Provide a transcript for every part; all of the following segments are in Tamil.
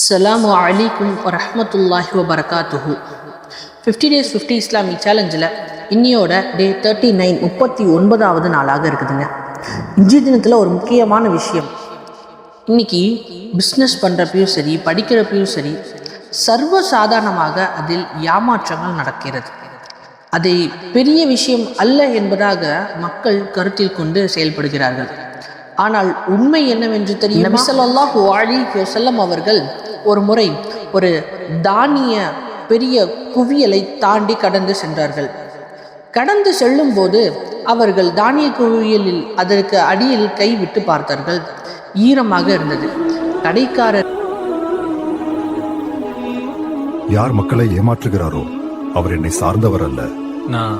அஸ்ஸலாமு அலைக்கும் வரஹ்மத்துல்லாஹி வபரகாத்துஹு ஃபிஃப்டி டேஸ் ஃபிஃப்டி இஸ்லாமிக் சேலஞ்சில் இன்னியோட டே தேர்ட்டி நைன் முப்பத்தி ஒன்பதாவது நாளாக இருக்குதுங்க. இன்றைய தினத்தில் ஒரு முக்கியமான விஷயம். இன்னைக்கு பிஸ்னஸ் பண்ணுறப்பையும் சரி படிக்கிறப்பையும் சரி சர்வ சாதாரணமாக அதில் ஏமாற்றங்கள் நடக்கிறது. அதை பெரிய விஷயம் அல்ல என்பதாக மக்கள் கருத்தில் கொண்டு செயல்படுகிறார்கள். ஆனால் உண்மை என்னவென்று தெரியும்? நபி ஸல்லல்லாஹு அலைஹி வஸல்லம் அவர்கள் ஒரு முறை ஒரு தானிய பெரிய குவியலை தாண்டி கடந்து சென்றார்கள். கடந்து செல்லும்போது அவர்கள் தானிய குவியலில் அதற்கு அடியில் கை விட்டு பார்த்தார்கள். ஈரமாக இருந்தது. கடைக்காரர் யார் மக்களை ஏமாற்றுகிறாரோ அவர் என்னை சார்ந்தவர் அல்ல. நான்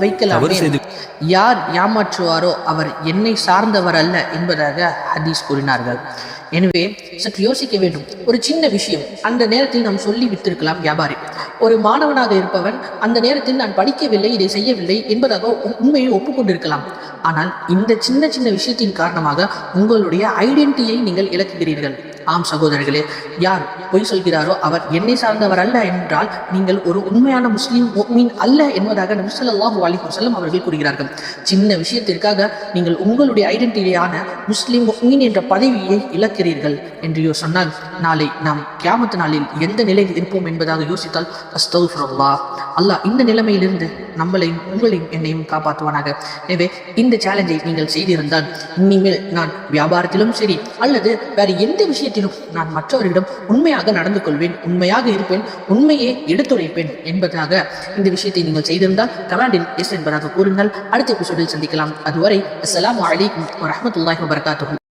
வைக்கலாமே. யார் ஏமாற்றுவாரோ அவர் என்னை சார்ந்தவர் அல்ல என்பதாக ஹதீஸ் கூறினார்கள். எனவே சற்று யோசிக்க வேண்டும். ஒரு சின்ன விஷயம். அந்த நேரத்தில் நாம் சொல்லி விட்டிருக்கலாம் வியாபாரி. ஒரு மாணவனாக இருப்பவன் அந்த நேரத்தில் நான் படிக்கவில்லை இதை செய்யவில்லை என்பதாக உ- உண்மையை ஒப்புக்கொண்டிருக்கலாம். ஆனால் இந்த சின்ன சின்ன விஷயத்தின் காரணமாக உங்களுடைய ஐடென்டிட்டியை நீங்கள் இழக்குகிறீர்கள் ஆம் சகோதரர்களே யார் பொய் சொல்கிறாரோ அவர் என்னை சார்ந்தவர் அல்ல என்றால் நீங்கள் ஒரு உண்மையான முஸ்லீம் மீன் அல்ல என்பதாக நபி அலி அலைஹி அவர்கள் கூறுகிறார்கள். சின்ன விஷயத்திற்காக நீங்கள் உங்களுடைய ஐடென்டிட்டியான முஸ்லீம் மீன் என்ற பதவியை இழக்கிறீர்கள் என்று சொன்னால் நாளை நாம் கியாமத்து நாளில் எந்த நிலையில் இருப்போம் என்பதாக யோசித்தால் அஸ்தகுஃபிருல்லாஹ் அல்லாஹ் இந்த நிலைமையிலிருந்து நம்மளையும் உங்களையும் என்னையும் காப்பாற்றுவானாக. எனவே இந்த சேலஞ்சை நீங்கள் செய்திருந்தால் இனிமேல் நான் வியாபாரத்திலும் சரி அல்லது வேறு எந்த விஷயத்திலும் நான் மற்றவரிடம் உண்மையாக நடந்து கொள்வேன் உண்மையாக இருப்பேன் உண்மையை எடுத்துரைப்பேன் என்பதாக இந்த விஷயத்தை நீங்கள் செய்திருந்தால் கமாண்டில் எஸ் என்பதாக கூறுங்கள் அடுத்த எபிசோடில் சந்திக்கலாம். அதுவரை அஸ்லாம் அலைக்கும் வரஹ்மத்துல்லாஹி வபரகாத்துஹு.